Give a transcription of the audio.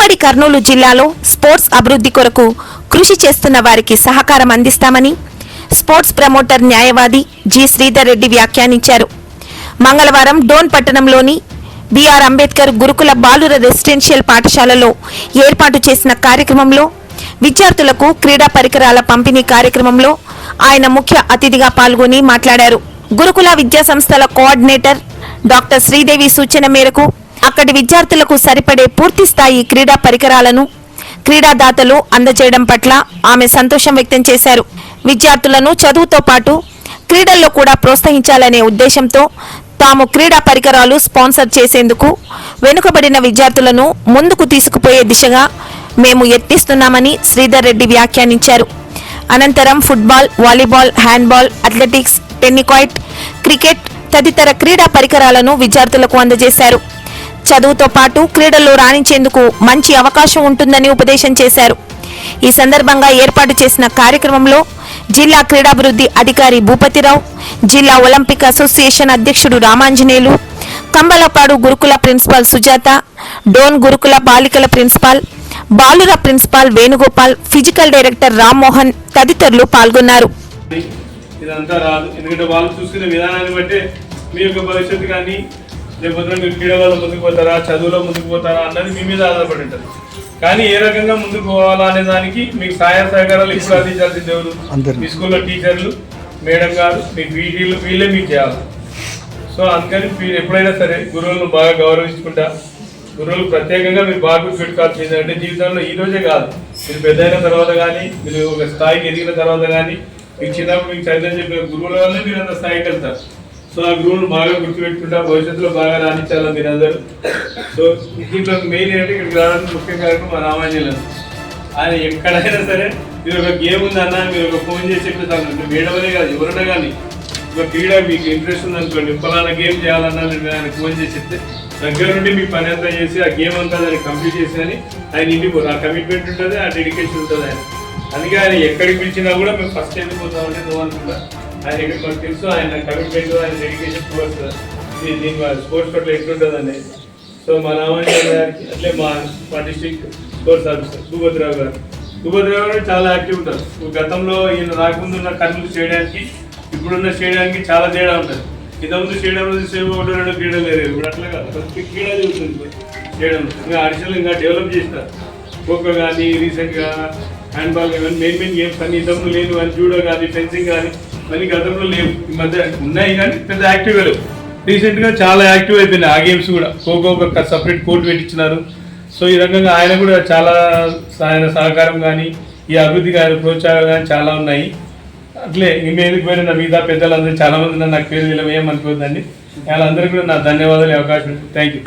ఉమ్మడి కర్నూలు జిల్లాలో స్పోర్ట్స్ అభివృద్ధి కొరకు కృషి చేస్తున్న వారికి సహకారం అందిస్తామని స్పోర్ట్స్ ప్రమోటర్ న్యాయవాది జి శ్రీధర్ రెడ్డి వ్యాఖ్యానించారు. మంగళవారం డోన్ పట్టణంలోని బిఆర్ అంబేద్కర్ గురుకుల బాలుర రెసిడెన్షియల్ పాఠశాలలో ఏర్పాటు చేసిన కార్యక్రమంలో విద్యార్థులకు క్రీడా పరికరాల పంపిణీ కార్యక్రమంలో ఆయన ముఖ్య అతిథిగా పాల్గొని మాట్లాడారు. గురుకుల విద్యా సంస్థల కోఆర్డినేటర్ డాక్టర్ శ్రీదేవి సూచన మేరకు అక్కడి విద్యార్థులకు సరిపడే పూర్తి స్థాయి క్రీడా పరికరాలను క్రీడాదాతలు అందజేయడం పట్ల ఆమె సంతోషం వ్యక్తం చేశారు. విద్యార్థులను చదువుతో పాటు క్రీడల్లో కూడా ప్రోత్సహించాలనే ఉద్దేశంతో తాము క్రీడా పరికరాలు స్పాన్సర్ చేసేందుకు వెనుకబడిన విద్యార్థులను ముందుకు తీసుకుపోయే దిశగా మేము యత్నిస్తున్నామని శ్రీధర్ రెడ్డి వ్యాఖ్యానించారు. అనంతరం football volleyball handball athletics tennikoit cricket తదితర క్రీడా పరికరాలను విద్యార్థులకు అందజేశారు. చదువుతో పాటు క్రీడల్లో రాణించేందుకు మంచి అవకాశం ఉంటుందని ఉపదేశం చేశారు. ఈ సందర్భంగా ఏర్పాటు చేసిన కార్యక్రమంలో జిల్లా క్రీడాభివృద్ధి అధికారి భూపతిరావు జిల్లా ఒలింపిక్ అసోసియేషన్ అధ్యక్షుడు రామాంజనేయులు కంబలపాడు గురుకుల ప్రిన్సిపాల్ సుజాత డోన్ గురుకుల బాలికల ప్రిన్సిపాల్ బాలుర principal Venugopal physical director Rammohan తదితరులు పాల్గొన్నారు. ఇదంతా రాదు. ఎందుకంటే వాళ్ళు చూసుకునే విధానాన్ని బట్టి మీ యొక్క భవిష్యత్తు కానీ లేకపోతే మీరు క్రీడలలో ముందుకు పోతారా చదువులో ముందుకు పోతారా అన్నది మీ మీద ఆధారపడి ఉంటుంది. కానీ ఏ రకంగా ముందుకు పోవాలా అనే దానికి మీకు సహాయ సహకారాలు ఇప్పుడు అందించాల్సింది ఎవరు? మీ స్కూల్లో టీచర్లు మేడం గారు మీ పీటీలు వీళ్ళే మీకు చేయాలి. సో అందుకని మీరు ఎప్పుడైనా సరే గురువులను బాగా గౌరవించుకుంటా గురువులు ప్రత్యేకంగా మీరు బాగా గుర్తుపెట్టుకోవాల్సింది అంటే జీవితంలో ఈ రోజే కాదు. మీరు పెద్ద అయిన తర్వాత కానీ మీరు ఒక స్థాయికి ఎదిగిన తర్వాత కానీ మీకు చిన్నప్పుడు మీకు చదివిన చెప్పిన గురువుల వల్లే మీరు అంత స్థాయికి వెళ్తారు. సో ఆ గురువును బాగా గుర్తుపెట్టుకుంటా భవిష్యత్తులో బాగా రాణించాలి మీరు అందరూ సో దీంట్లో మెయిన్ ఏంటంటే ఇక్కడికి రావడానికి ముఖ్య కారణం మా రామాంజలం ఆయన ఎక్కడైనా సరే మీరు ఒక గేమ్ ఉందన్న మీరు ఒక ఫోన్ చేసి చెప్పేస్తాను మేడమనే కాదు ఎవరైనా కానీ. ఒక క్రీడ మీకు ఇంట్రెస్ట్ ఉందనుకోండి ఫలానా గేమ్ చేయాలన్నా నేను ఆయన ఫోన్ చేసి చెప్తే దగ్గర నుండి మీ పని అంతా చేసి ఆ గేమ్ అంతా దాన్ని కంప్లీట్ చేసి అని ఆయన ఇంటికి ఆ కమిట్మెంట్ ఉంటుంది ఆ డెడికేషన్ ఉంటుంది ఆయన. అందుకే ఆయన ఎక్కడికి పిలిచినా కూడా మేము ఫస్ట్ ఎందుకు నువ్వు అనుకుంటా ఆయన ఇక్కడ మాకు తెలుసు ఆయన కమిట్మెంట్ ఆయన డెడికేషన్ టువర్డ్స్ దీని స్పోర్ట్స్ పట్ల ఎట్లుంటుందని సో మా రామాంజన్ గారికి అట్లే మా మా డిస్టిక్ స్పోర్ట్స్ ఆఫీసర్ సుభద్రావు గారు. సుభద్రావు గారు చాలా యాక్టివ్ ఉంటారు. గతంలో ఈయన రాకముందు ఉన్న కన్నులు చేయడానికి ఇప్పుడున్న చేయడానికి చాలా తేడా ఉంటుంది. ఇంతకుముందు స్టేడియంలో సేమ్ ఒకటి రెండు క్రీడలు లేదు. ఇప్పుడు అట్లా కాదు. ప్రతి క్రీడ జరుగుతుంది చేయడం ఇంకా అడిషనల్ ఇంకా డెవలప్ చేస్తారు. ఖోఖో కానీ రీసెంట్గా హ్యాండ్బాల్ కానీ మెయిన్ మెయిన్ గేమ్స్ అన్ని ఇంతకుముందు లేవు కానీ జూడో కానీ ఫెన్సింగ్ కానీ మరి గతంలో లేవు. ఈ మధ్య ఉన్నాయి కానీ పెద్ద యాక్టివ్గా లేవు. రీసెంట్గా చాలా యాక్టివ్ అయిపోయినాయి ఆ గేమ్స్ కూడా. ఖోఖో ఒక సపరేట్ కోర్టు పెట్టించినారు. సో ఈ రకంగా ఆయన కూడా చాలా ఆయన సహకారం కానీ ఈ అభివృద్ధి కానీ ప్రోత్సాహం కానీ చాలా ఉన్నాయి. అట్లే ఈ మీదకి పోయిన నా మిగతా పెద్దలందరూ చాలామంది నాకు పేరు వీళ్ళం ఏమనుకోవద్దండి వాళ్ళందరికీ కూడా నా ధన్యవాదాలు అవకాశం థ్యాంక్ యూ